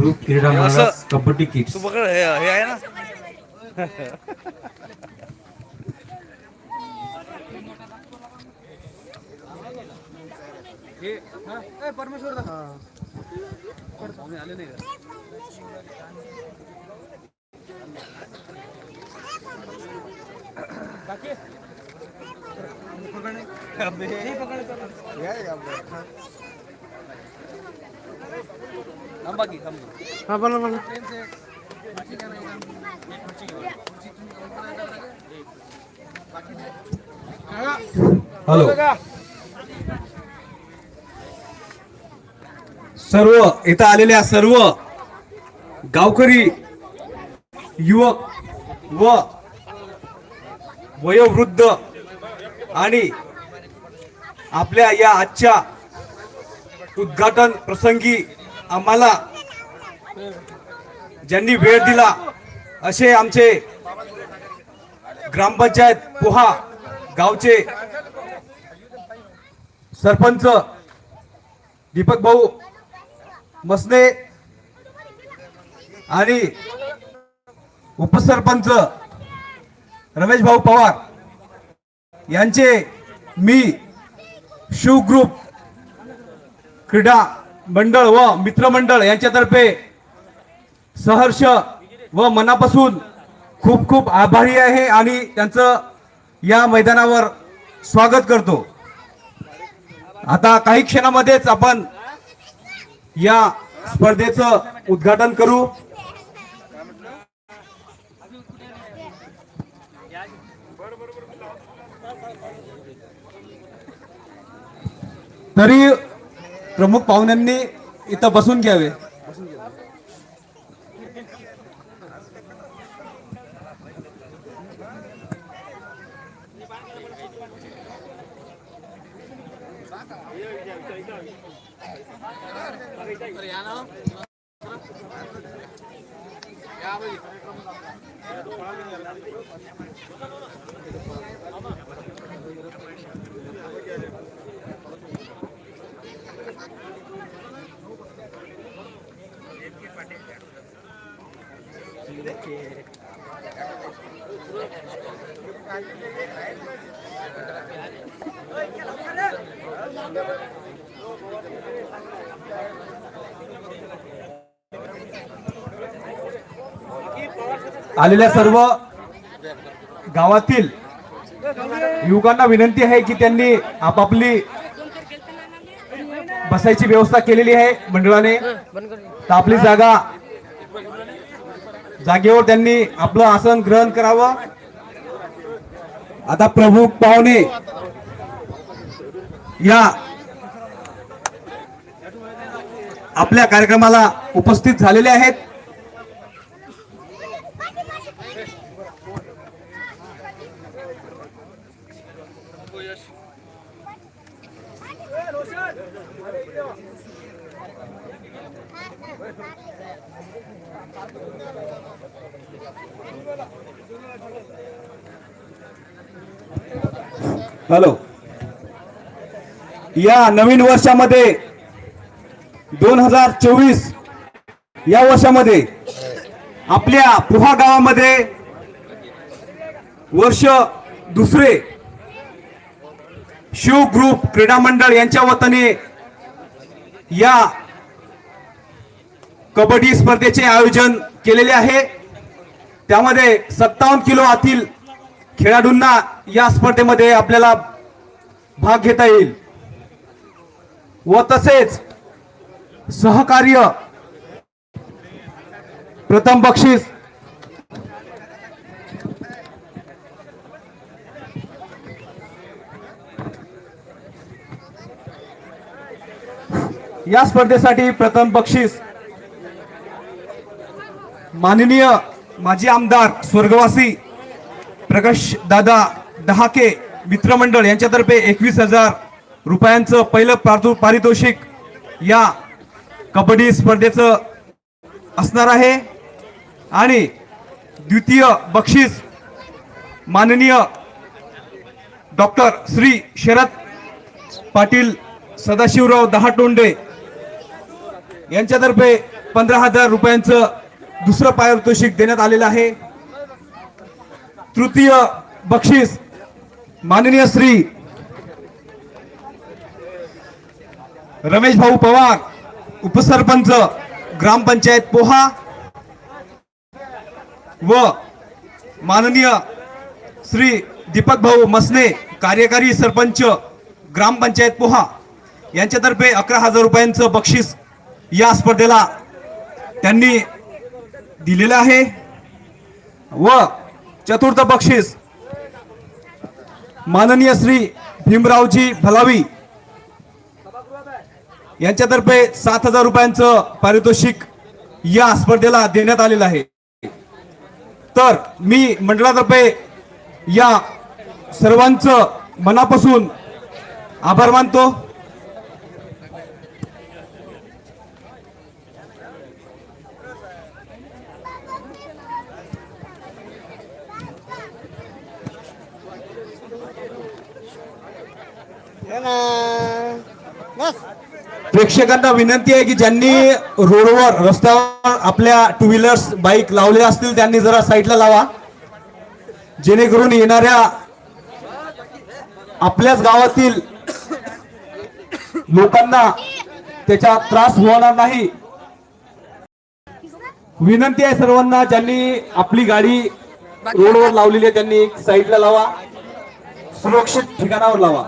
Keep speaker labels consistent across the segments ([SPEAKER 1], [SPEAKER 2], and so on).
[SPEAKER 1] Group क्रीडा Maharaj kabaddi kits
[SPEAKER 2] तू पकड हे हे आहे ना? की? थांबा
[SPEAKER 3] हा बोला बोला.
[SPEAKER 1] हॅलो. सर्व इथं आलेल्या सर्व गावकरी युवक व वयोवृद्ध आणि आपल्या या आजच्या उद्घाटन प्रसंगी आम्हाला ज्यांनी वेळ दिला असे आमचे ग्रामपंचायत पोहा गावचे सरपंच दीपक भाऊ मसने आणि उपसरपंच रमेश भाऊ पवार यांचे मी शिव ग्रुप क्रीडा मंडळ व मित्रमंडळ यांच्यातर्फे सहर्ष व मनापासून खूप खूप आभारी आहे आणि त्यांचं या मैदानावर स्वागत करतो. आता काही क्षणामध्येच आपण या स्पर्धेचं उद्घाटन करू. तरी प्रमुख पाहुण्यांनी इथं बसून घ्यावे. आलेल्या सर्व गावातील युवकांना विनंती आहे की त्यांनी आपापली बसायची व्यवस्था केलेली आहे मंडळाने. तर आपली जागा जागेवर त्यांनी आपलं आसन ग्रहण करावं. आता प्रमुख पाहुणे या आपल्या कार्यक्रमाला उपस्थित झालेले आहेत. हॅलो. या नवीन वर्षामध्ये दोन हजार चोवीस या वर्षामध्ये आपल्या पुहा गावामध्ये वर्ष दुसरे शिव ग्रुप क्रीडा मंडळ यांच्या वतीने या कबड्डी स्पर्धेचे आयोजन केलेले आहे. त्यामध्ये सत्तावन्न किलो आतील खेळाडूंना या स्पर्धेमध्ये आपल्याला भाग घेता येईल. व तसेच सहकार्य. प्रथम बक्षीस. या स्पर्धेसाठी प्रथम बक्षीस. माननीय माजी आमदार स्वर्गवासी प्रकाश दादा दहाके मित्रमंडळ यांच्यातर्फे एकवीस हजार रुपयांचं पहिलं पारितो- पारितोषिक या कबड्डी स्पर्धेचं असणार आहे. आणि द्वितीय बक्षीस माननीय डॉक्टर श्री शरद पाटील सदाशिवराव दहाटोंडे यांच्यातर्फे पंधरा हजार रुपयांचं दुसरं पारितोषिक देण्यात आलेलं आहे. तृतीय बक्षीस माननीय श्री रमेश भाऊ पवार उपसरपंच ग्रामपंचायत पोहा व माननीय श्री दीपक भाऊ मसने कार्यकारी सरपंच ग्रामपंचायत पोहा यांच्यातर्फे अकरा हजार रुपयांचं बक्षीस या स्पर्धेला त्यांनी दिलेलं आहे. व चतुर्थ बक्षीस. माननीय श्री भीमरावजी भलावी यांच्यातर्फे सात हजार रुपयांचं पारितोषिक या स्पर्धेला देण्यात आलेलं आहे. तर मी मंडळातर्फे या सर्वांचं मनापासून आभार मानतो. प्रेक्षकांना विनंती आहे की ज्यांनी रोडवर रस्त्यावर आपल्या टू व्हीलर्स बाईक लावल्या असतील त्यांनी जरा साईडला लावा. जेणेकरून येणाऱ्या आपल्याच गावातील लोकांना त्याचा त्रास होणार नाही. विनंती आहे सर्वांना ज्यांनी आपली गाडी रोडवर लावलेली आहे त्यांनी साईडला लावा. सुरक्षित ठिकाणावर लावा.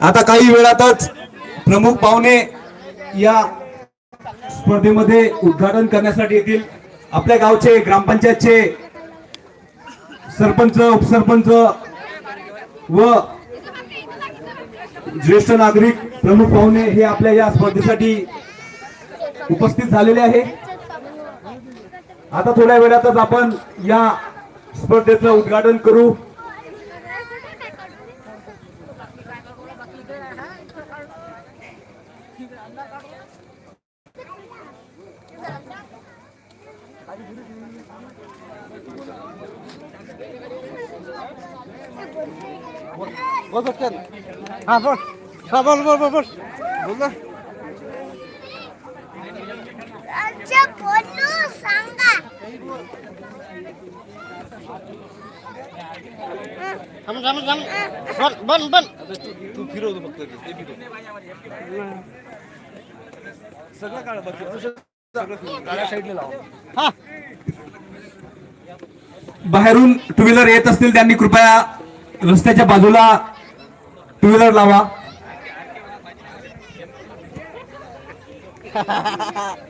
[SPEAKER 1] आता काही वेळातच प्रमुख पाहुणे या स्पर्धेमध्ये उद्घाटन करण्यासाठी येतील. आपल्या गावचे ग्रामपंचायतचे सरपंच उपसरपंच व ज्येष्ठ नागरिक प्रमुख पाहुणे हे आपल्या या स्पर्धेसाठी उपस्थित झालेले आहे आता थोड्या वेळातच आपण या स्पर्धेचं उद्घाटन करू.
[SPEAKER 2] बोल हा बोल बोल बोल बोल
[SPEAKER 4] बन
[SPEAKER 2] तू फक्त ते फिरव. सगळं काढ बाकी साईडला लाव.
[SPEAKER 4] हा.
[SPEAKER 1] बाहेरून टू व्हीलर येत असतील त्यांनी कृपया रस्त्याच्या बाजूला टू व्हीलर लावा.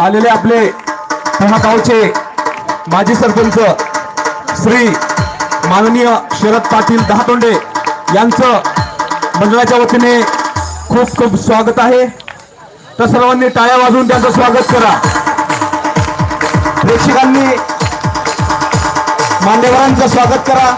[SPEAKER 1] आलेले आपले गावचे माजी सरपंच श्री माननीय शरद पाटील दहातोंडे यांचं मंडळाच्या वतीने खूप खूप स्वागत आहे. तर सर्वांनी टाळ्या वाजवून त्यांचं स्वागत करा. प्रेक्षकांनी मान्यवरांचं स्वागत करा.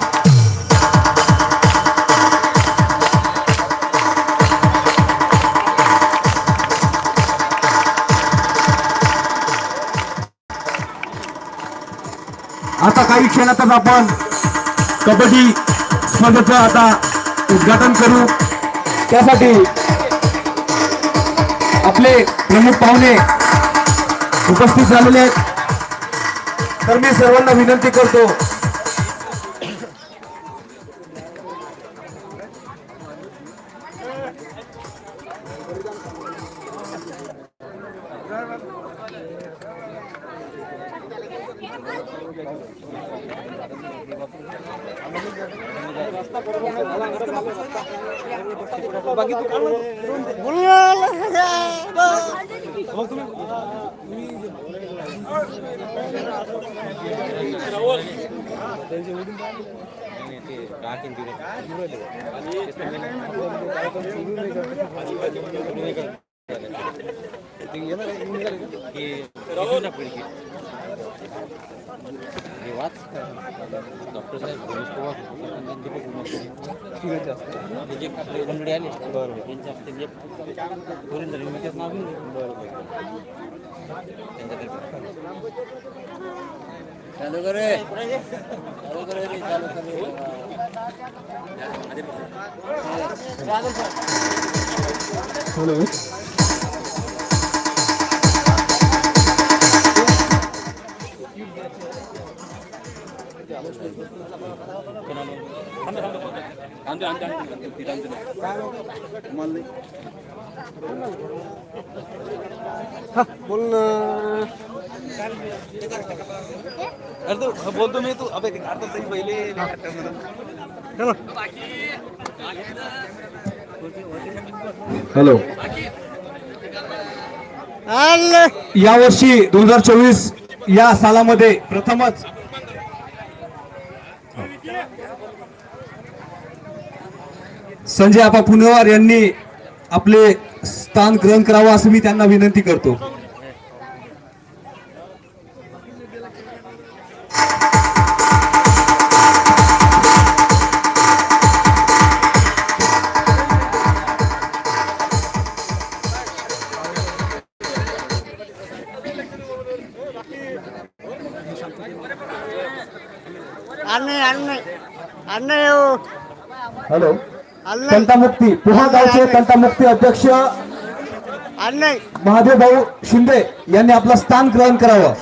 [SPEAKER 1] आता काही क्षणातच आपण कबड्डी स्पर्धेचं आता उद्घाटन करू. त्यासाठी आपले प्रमुख पाहुणे उपस्थित झालेले आहेत. तर मी सर्वांना विनंती करतो bagi tukang Ini
[SPEAKER 5] डॉक्टर साहेब गणेश पवार ते जे आपले मंडळी आले त्यांच्या हस्ते जे बोलून झाले नाव घेऊन चालू करे चालू करे रे, चालू करे
[SPEAKER 2] हा बोल ना अरे तू बोलतो मी तू अबे आता सही पहिले
[SPEAKER 1] हॅलो. यावर्षी दोन हजार चोवीस या सालामध्ये प्रथमच संजय आपा पुनेवार यांनी आपले स्थान ग्रहण करावं असं मी त्यांना विनंती करतो.
[SPEAKER 2] अन्नय अन्नय येऊ
[SPEAKER 1] हॅलो. तंटामुक्ती. पुहा गावचे तंटामुक्ती अध्यक्ष महादेव भाऊ शिंदे यांनी आपलं स्थान ग्रहण करावं.